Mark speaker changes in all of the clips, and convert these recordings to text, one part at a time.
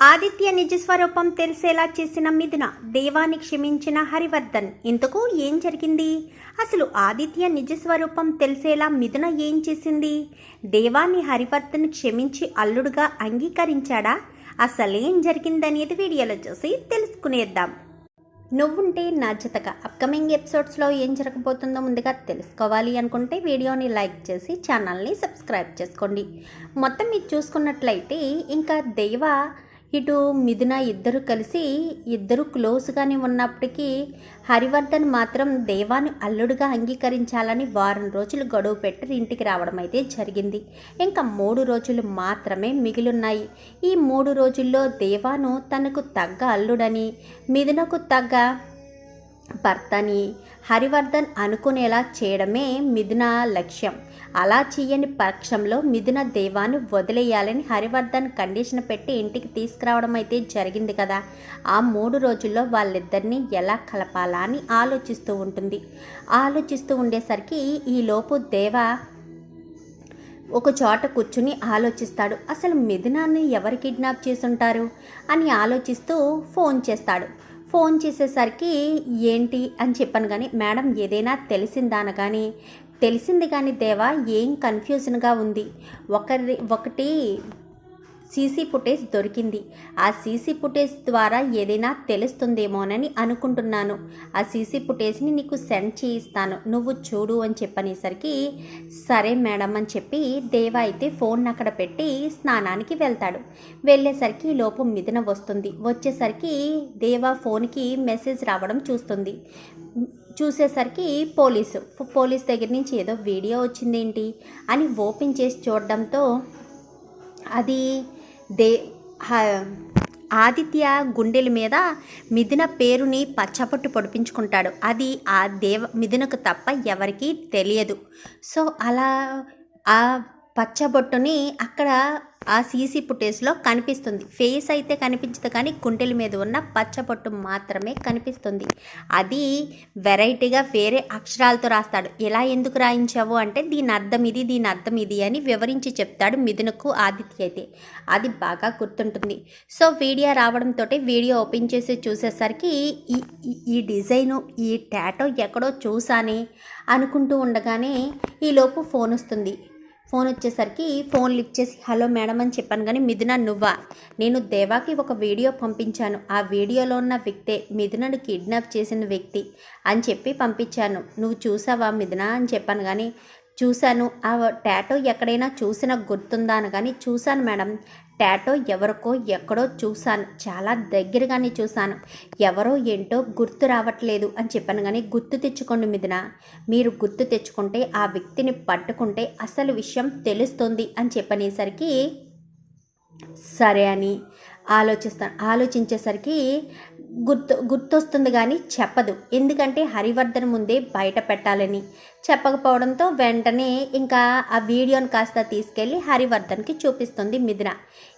Speaker 1: ఆదిత్య నిజ స్వరూపం తెలిసేలా చేసిన మిథున దేవాన్ని క్షమించిన హరివర్ధన్. ఇంతకు ఏం జరిగింది? అసలు ఆదిత్య నిజ స్వరూపం తెలిసేలా మిథున ఏం చేసింది? దేవాన్ని హరివర్ధన్ క్షమించి అల్లుడుగా అంగీకరించాడా? అసలేం జరిగిందనేది వీడియోలో చూసి తెలుసుకునేద్దాం. నువ్వుంటే నా జతక. అప్కమింగ్ ఎపిసోడ్స్లో ఏం జరగబోతుందో ముందుగా తెలుసుకోవాలి అనుకుంటే వీడియోని లైక్ చేసి ఛానల్ని సబ్స్క్రైబ్ చేసుకోండి. మొత్తం మీరు చూసుకున్నట్లయితే ఇంకా దేవ ఇటు మిథున ఇద్దరు కలిసి ఇద్దరు క్లోజ్గానే ఉన్నప్పటికీ హరివర్ధన్ మాత్రం దేవాన్ని అల్లుడుగా అంగీకరించాలని వారం రోజులు గడువు పెట్టి ఇంటికి రావడం అయితే జరిగింది. ఇంకా మూడు రోజులు మాత్రమే మిగిలిన్నాయి. ఈ మూడు రోజుల్లో దేవాను తనకు తగ్గ అల్లుడని మిథునకు తగ్గ భర్తని హరివర్ధన్ అనుకునేలా చేయడమే మిథున లక్ష్యం. అలా చేయని పక్షంలో మిథున దేవాన్ని వదిలేయాలని హరివర్ధన్ కండిషన్ పెట్టి ఇంటికి తీసుకురావడం అయితే జరిగింది కదా. ఆ మూడు రోజుల్లో వాళ్ళిద్దరిని ఎలా కలపాలా అని ఆలోచిస్తూ ఉంటుంది. ఆలోచిస్తూ ఉండేసరికి ఈలోపు దేవ ఒక చోట కూర్చుని ఆలోచిస్తాడు. అసలు మిథునాన్ని ఎవరు కిడ్నాప్ చేసుంటారు? అని ఆలోచిస్తూ ఫోన్ చేస్తాడు. ఫోన్ చేసేసరికి ఏంటి అని చెప్పాను కానీ మేడం ఏదైనా తెలిసిందా కానీ తెలిసింది కానీ దేవా ఏం కన్ఫ్యూజన్గా ఉంది. ఒకరి ఒకటి సీసీ ఫుటేజ్ దొరికింది. ఆ సీసీ ఫుటేజ్ ద్వారా ఏదైనా తెలుస్తుందేమోనని అనుకుంటున్నాను. ఆ సీసీ ఫుటేజ్ని నీకు సెండ్ చేయిస్తాను. నువ్వు చూడు అని చెప్పనేసరికి సరే మేడం అని చెప్పి దేవ అయితే ఫోన్ అక్కడ పెట్టి స్నానానికి వెళ్తాడు. వెళ్ళేసరికి లోపు మిథున వస్తుంది. వచ్చేసరికి దేవ ఫోన్కి మెసేజ్ రావడం చూస్తుంది. చూసేసరికి పోలీసు పోలీస్ దగ్గర నుంచి ఏదో వీడియో వచ్చిందేంటి అని ఓపెన్ చేసి చూడడంతో అది దే హ- ఆదిత్య గుండెల మీద మిథున పేరుని పచ్చపట్టు పొడిపించుకుంటాడు. అది ఆ దేవ మిథునకు తప్ప ఎవరికీ తెలియదు. సో అలా ఆ పచ్చబొట్టుని అక్కడ ఆ సీసీ ఫుటేజ్లో కనిపిస్తుంది. ఫేస్ అయితే కనిపించదు కానీ కుండెల మీద ఉన్న పచ్చపొట్టు మాత్రమే కనిపిస్తుంది. అది వెరైటీగా వేరే అక్షరాలతో రాస్తాడు. ఎలా ఎందుకు రాయించావు? అంటే దీని అర్థం ఇది దీని అర్థం ఇది అని వివరించి చెప్తాడు మిథునకు ఆదిత్య అయితే. అది బాగా గుర్తుంటుంది. సో వీడియో రావడంతో వీడియో ఓపెన్ చేసి చూసేసరికి ఈ ఈ- ఈ డిజైను ఈ టాటో ఎక్కడో చూసానే అనుకుంటూ ఉండగానే ఈలోపు ఫోన్ వస్తుంది. ఫోన్ వచ్చేసరికి ఫోన్ లిఫ్ట్ చేసి హలో మేడం అని చెప్పాను. కానీ మిథున నువ్వా? నేను దేవాకి ఒక వీడియో పంపించాను. ఆ వీడియోలో ఉన్న వ్యక్తే మిథునను కిడ్నాప్ చేసిన వ్యక్తి అని చెప్పి పంపించాను. నువ్వు చూసావా మిథున? అని చెప్పాను. కానీ చూశాను. ఆ టాటో ఎక్కడైనా చూసిన గుర్తుందా అని కానీ చూశాను మేడం. టాటో ఎవరికో ఎక్కడో చూశాను. చాలా దగ్గరగానే చూశాను. ఎవరో ఏంటో గుర్తు రావట్లేదు అని చెప్పాను కానీ గుర్తు తెచ్చుకోండి మిథున. మీరు గుర్తు తెచ్చుకుంటే ఆ వ్యక్తిని పట్టుకుంటే అసలు విషయం తెలుస్తుంది అని చెప్పనేసరికి సరే అని ఆలోచిస్తాను ఆలోచించేసరికి గుర్తు గుర్తొస్తుంది కానీ చెప్పదు. ఎందుకంటే హరివర్ధన్ ముందే బయట పెట్టాలని చెప్పకపోవడంతో వెంటనే ఇంకా ఆ వీడియోని కాస్త తీసుకెళ్ళి హరివర్ధన్కి చూపిస్తుంది మిథున.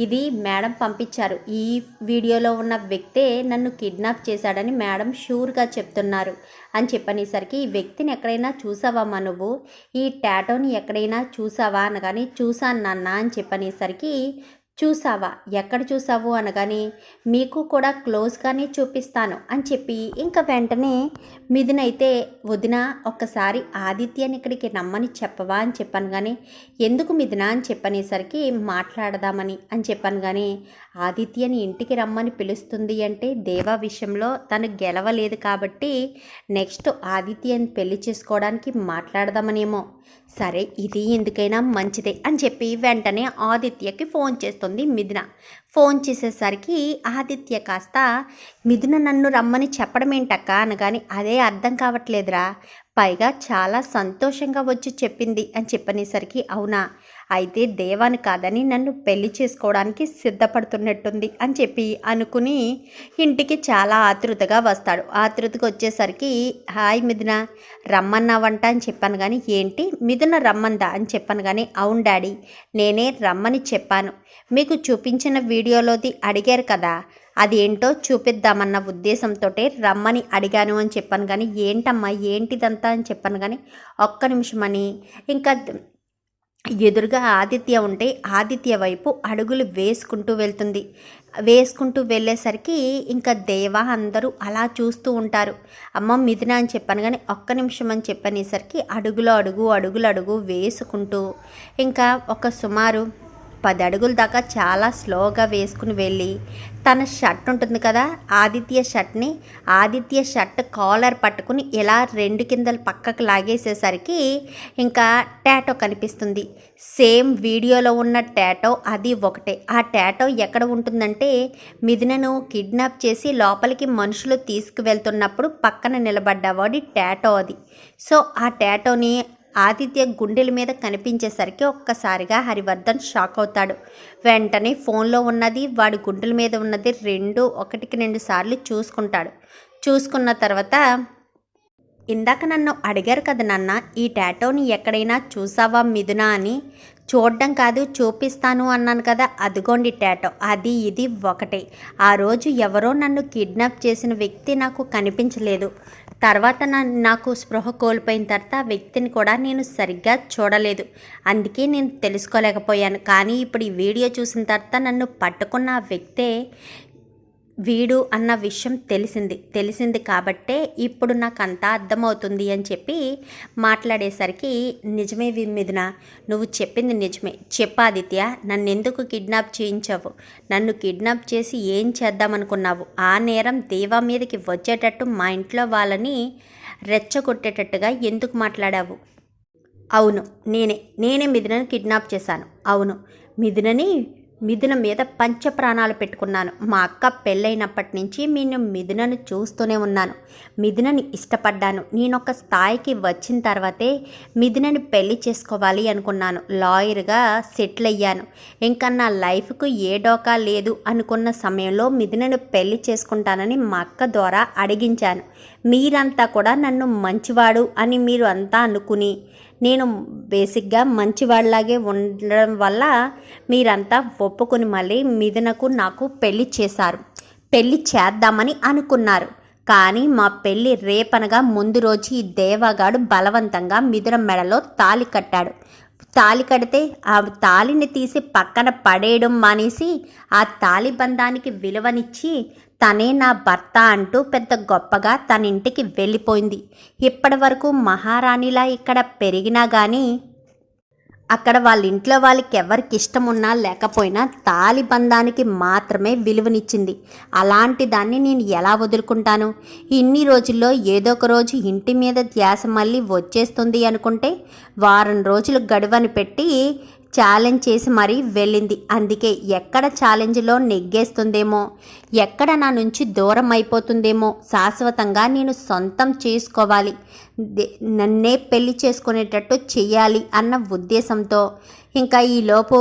Speaker 1: ఇది మేడం పంపించారు. ఈ వీడియోలో ఉన్న వ్యక్తే నన్ను కిడ్నాప్ చేశాడని మేడం షూర్గా చెప్తున్నారు అని చెప్పనేసరికి ఈ వ్యక్తిని ఎక్కడైనా చూసావా నువ్వు? ఈ టాటోని ఎక్కడైనా చూసావా అనగానే చూసాను నాన్న అని చెప్పనేసరికి చూసావా? ఎక్కడ చూసావు అనగానే మీకు కూడా క్లోజ్గానే చూపిస్తాను అని చెప్పి ఇంకా వెంటనే మిథునైతే వదిన ఒక్కసారి ఆదిత్యని ఇక్కడికి రమ్మని చెప్పవా అని చెప్పాను కానీ ఎందుకు మిథున అని చెప్పనేసరికి మాట్లాడదామని అని చెప్పాను కానీ ఆదిత్యని ఇంటికి రమ్మని పిలుస్తుంది అంటే దేవా విషయంలో తను గెలవలేదు కాబట్టి నెక్స్ట్ ఆదిత్యని పెళ్ళి చేసుకోవడానికి మాట్లాడదామనేమో సరే ఇది ఎందుకైనా మంచిదే అని చెప్పి వెంటనే ఆదిత్యకి ఫోన్ చేస్తుంది మిథున. ఫోన్ చేసేసరికి ఆదిత్య కాస్త మిథున నన్ను రమ్మని చెప్పడం ఏంటక్క అనగాని అదే అర్థం కావట్లేదురా. పైగా చాలా సంతోషంగా వచ్చి చెప్పింది అని చెప్పనేసరికి అవునా? అయితే దేవాని కాదని నన్ను పెళ్ళి చేసుకోవడానికి సిద్ధపడుతున్నట్టుంది అని చెప్పి అనుకుని ఇంటికి చాలా ఆతృతగా వస్తాడు. ఆతృతగా వచ్చేసరికి హాయ్ మిథున రమ్మన్నావంట అని చెప్పాను కానీ ఏంటి? మిథున రమ్మందా అని చెప్పాను కానీ అవును డాడీ నేనే రమ్మని చెప్పాను. మీకు చూపించిన వీడియోలోది అడిగారు కదా అదేంటో చూపిద్దామన్న ఉద్దేశంతో రమ్మని అడిగాను అని చెప్పాను కానీ ఏంటమ్మా ఏంటిదంతా అని చెప్పాను కానీ ఒక్క నిమిషం అని. ఇంకా ఎదురుగా ఆదిత్య ఉంటే ఆదిత్య వైపు అడుగులు వేసుకుంటూ వెళ్తుంది. వేసుకుంటూ వెళ్ళేసరికి ఇంకా దేవ అందరూ అలా చూస్తూ ఉంటారు. అమ్మ మిథున అని చెప్పాను కానీ ఒక్క నిమిషం అని చెప్పనేసరికి అడుగులో అడుగు అడుగులు అడుగు వేసుకుంటూ. ఇంకా ఒక సుమారు పది అడుగుల దాకా చాలా స్లోగా వేసుకుని వెళ్ళి తన షర్ట్ ఉంటుంది కదా ఆదిత్య షర్ట్ని ఆదిత్య షర్ట్ కాలర్ పట్టుకుని ఇలా రెండు కిందలు పక్కకు లాగేసేసరికి ఇంకా టాటో కనిపిస్తుంది. సేమ్ వీడియోలో ఉన్న టాటో అది ఒకటే. ఆ టాటో ఎక్కడ ఉంటుందంటే మిథునను కిడ్నాప్ చేసి లోపలికి మనుషులు తీసుకువెళ్తున్నప్పుడు పక్కన నిలబడ్డవాడి టాటో అది. సో ఆ టాటోని ఆదిత్య గుండెల మీద కనిపించేసరికి ఒక్కసారిగా హరివర్ధన్ షాక్ అవుతాడు. వెంటనే ఫోన్లో ఉన్నది వాడి గుండెల మీద ఉన్నది రెండు ఒకటికి రెండు సార్లు చూసుకుంటాడు. చూసుకున్న తర్వాత ఇందాక నన్ను అడిగారు కదా నాన్న ఈ టాటోని ఎక్కడైనా చూసావా మిథునా అని? చూడడం కాదు చూపిస్తాను అన్నాను కదా అదిగోండి టాటో అది ఇది ఒకటే. ఆ రోజు ఎవరో నన్ను కిడ్నాప్ చేసిన వ్యక్తి నాకు కనిపించలేదు. తర్వాత నాకు స్పృహ కోల్పోయిన తర్వాత ఆ వ్యక్తిని కూడా నేను సరిగ్గా చూడలేదు. అందుకే నేను తెలుసుకోలేకపోయాను. కానీ ఇప్పుడు ఈ వీడియో చూసిన తర్వాత నన్ను పట్టుకున్న ఆ వ్యక్తే వీడు అన్న విషయం తెలిసింది. తెలిసింది కాబట్టే ఇప్పుడు నాకు అంతా అర్థమవుతుంది అని చెప్పి మాట్లాడేసరికి నిజమే మిథున నువ్వు చెప్పింది నిజమే. చెప్పాదిత్య నన్ను ఎందుకు కిడ్నాప్ చేయించావు? నన్ను కిడ్నాప్ చేసి ఏం చేద్దామనుకున్నావు? ఆ నేరం దేవా మీదకి వచ్చేటట్టు మా ఇంట్లో వాళ్ళని రెచ్చగొట్టేటట్టుగా ఎందుకు మాట్లాడావు? అవును నేనే. నేనే మిథునని కిడ్నాప్ చేశాను. అవును. మిథునని మిథున మీద పంచ ప్రాణాలు పెట్టుకున్నాను. మా అక్క పెళ్ళైనప్పటి నుంచి నేను మిథునను చూస్తూనే ఉన్నాను. మిథునని ఇష్టపడ్డాను. నేను ఒక స్థాయికి వచ్చిన తర్వాతే మిథునని పెళ్ళి చేసుకోవాలి అనుకున్నాను. లాయర్గా సెటిల్ అయ్యాను ఇంకా నా లైఫ్కు ఏ డోకా లేదు అనుకున్న సమయంలో మిథునను పెళ్ళి చేసుకుంటానని మా అక్క ద్వారా అడిగించాను. మీరంతా కూడా నన్ను మంచివాడు అని మీరు అంతా అనుకుని నేను బేసిక్గా మంచివాళ్ళలాగే ఉండడం వల్ల మీరంతా ఒప్పుకొని మళ్ళీ మిథునకు నాకు పెళ్ళి చేశారు. పెళ్ళి చేద్దామని అనుకున్నారు. కానీ మా పెళ్ళి రేపనగా ముందు రోజు ఈ దేవగాడు బలవంతంగా మిథున మెడలో తాలి కట్టాడు. తాలి కడితే ఆ తాలిని తీసి పక్కన పడేయడం మానేసి ఆ తాలిబంధానికి విలువనిచ్చి తనే నా భర్త అంటూ పెద్ద గొప్పగా తన ఇంటికి వెళ్ళిపోయింది. ఇప్పటి వరకు మహారాణిలా ఇక్కడ పెరిగినా కానీ అక్కడ వాళ్ళ ఇంట్లో వాళ్ళకి ఎవరికి ఇష్టం ఉన్నా లేకపోయినా తాలిబంధానికి మాత్రమే విలువనిచ్చింది. అలాంటి దాన్ని నేను ఎలా వదులుకుంటాను? ఇన్ని రోజుల్లో ఏదో ఒక రోజు ఇంటి మీద ధ్యాస మళ్ళీ వచ్చేస్తుంది అనుకుంటే వారం రోజులు గడువని పెట్టి ఛాలెంజ్ చేసి మరీ వెళ్ళింది. అందుకే ఎక్కడ ఛాలెంజ్లో నెగ్గేస్తుందేమో ఎక్కడ నా నుంచి దూరం అయిపోతుందేమో శాశ్వతంగా నేను సొంతం చేసుకోవాలి. నన్నే పెళ్ళి చేసుకునేటట్టు చెయ్యాలి అన్న ఉద్దేశంతో ఇంకా ఈలోపు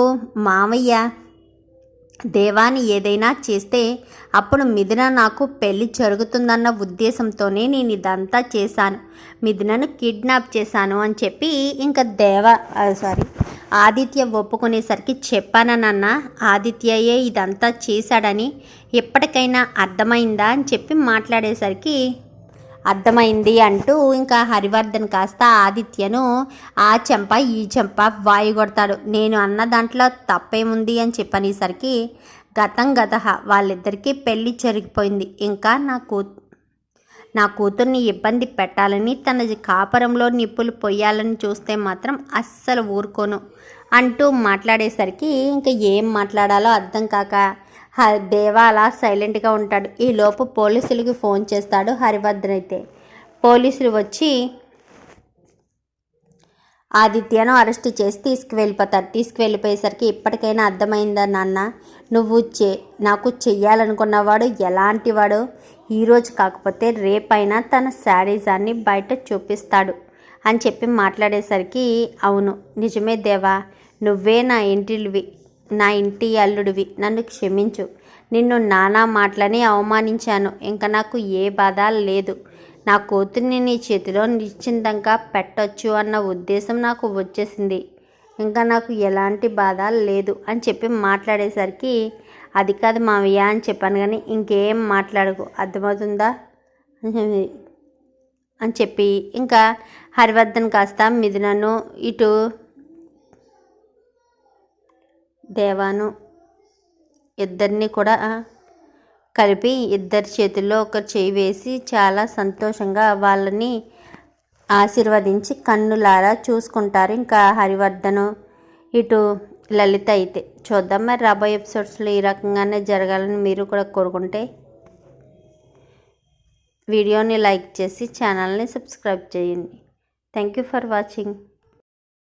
Speaker 1: మామయ్య దేవాన్ని ఏదైనా చేస్తే అప్పుడు మిథున నాకు పెళ్ళి జరుగుతుందన్న ఉద్దేశంతోనే నేను ఇదంతా చేశాను. మిథునను కిడ్నాప్ చేశాను అని చెప్పి ఇంకా దేవ సారీ ఆదిత్య ఒప్పుకునేసరికి చెప్పానన్న ఆదిత్యయే ఇదంతా చేశాడని ఎప్పటికైనా అర్థమైందా? అని చెప్పి మాట్లాడేసరికి అర్థమైంది అంటూ ఇంకా హరివర్ధన్ కాస్త ఆదిత్యను ఆ చెంప ఈ చెంప వాయుగొడతాడు నేను అన్న దాంట్లో తప్పేముంది? అని చెప్పనేసరికి గతం గత వాళ్ళిద్దరికీ పెళ్ళి జరిగిపోయింది. ఇంకా నా కూ నా కూతుర్ని ఇబ్బంది పెట్టాలని తన కాపరంలో నిప్పులు పొయ్యాలని చూస్తే మాత్రం అస్సలు ఊరుకోను అంటూ మాట్లాడేసరికి ఇంకా ఏం మాట్లాడాలో అర్థం కాక దేవ అలా సైలెంట్గా ఉంటాడు. ఈలోపు పోలీసులకి ఫోన్ చేస్తాడు హరిభద్ర అయితే. పోలీసులు వచ్చి ఆదిత్యను అరెస్ట్ చేసి తీసుకువెళ్ళిపోతారు. తీసుకువెళ్ళిపోయేసరికి ఇప్పటికైనా అర్థమైందా నాన్న? నువ్వు చే నాకు చెయ్యాలనుకున్నవాడు ఎలాంటి వాడు? ఈరోజు కాకపోతే రేపైనా తన శారీజాన్ని బయట చూపిస్తాడు అని చెప్పి మాట్లాడేసరికి అవును నిజమే దేవా నువ్వే నా ఇంటివి నా ఇంటి అల్లుడివి నన్ను క్షమించు. నిన్ను నానా మాటలని అవమానించాను ఇంకా నాకు ఏ బాధ లేదు. నా కూతుర్ని నీ చేతిలో నిశ్చింతంగా పెట్టొచ్చు అన్న ఉద్దేశం నాకు వచ్చేసింది. ఇంకా నాకు ఎలాంటి బాధ లేదు అని చెప్పి మాట్లాడేసరికి అది కాదు మావయ్య అని చెప్పాను కానీ ఇంకేం మాట్లాడకు అర్థమవుతుందా? అని చెప్పి ఇంకా హరివర్ధన్ కాస్త మిథునను ఇటు దేవాను ఇద్దరిని కూడా కలిపి ఇద్దరి చేతుల్లో ఒక చేయి వేసి చాలా సంతోషంగా వాళ్ళని ఆశీర్వదించి కన్నులారా చూసుకుంటారు. ఇంకా హరివర్ధను ఇటు లలిత అయితే చూద్దాం మరి రాబోయే ఎపిసోడ్స్లో ఈ రకంగానే జరగాలని మీరు కూడా కోరుకుంటే వీడియోని లైక్ చేసి ఛానల్ని సబ్స్క్రైబ్ చేయండి. Thank you for watching.